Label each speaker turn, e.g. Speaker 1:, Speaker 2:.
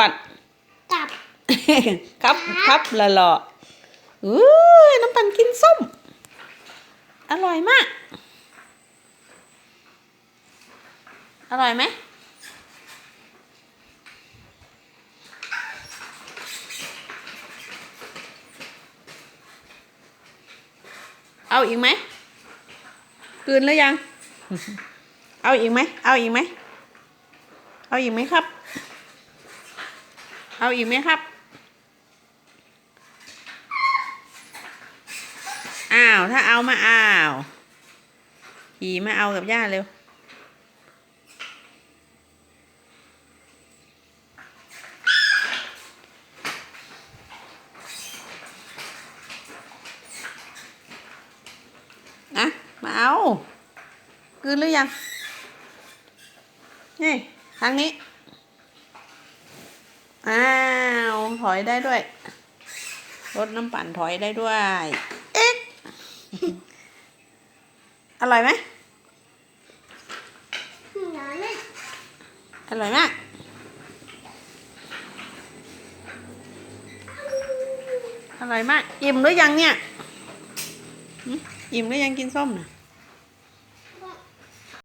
Speaker 1: ปัด
Speaker 2: กับ
Speaker 1: ครับครับละหล่ออุ้ยน้ำปั่นกินส้ม อร่อยมาก อร่อยไหมเอาอีกไหมกลืนแล้วยัง เอาอีกไหม เอาอีกไหม เอาอีกไหมครับ เอาอีกไหมครับ อ้าว ถ้าเอามาอ้าวขี่มาเอากับย่าเร็ว นะ มาเอากืนหรือยัง นี่ ทางนี้ อ้าว ถอยได้ด้วย รถน้ำปั่นถอยได้ด้วย เอ๊ะ อร่อยไหม
Speaker 2: น้ำเนี่ย
Speaker 1: อร่อยมากอร่อยมาก อิ่มหรือยังเนี่ยหึอิ่มหรือยังกินส้มน่ะ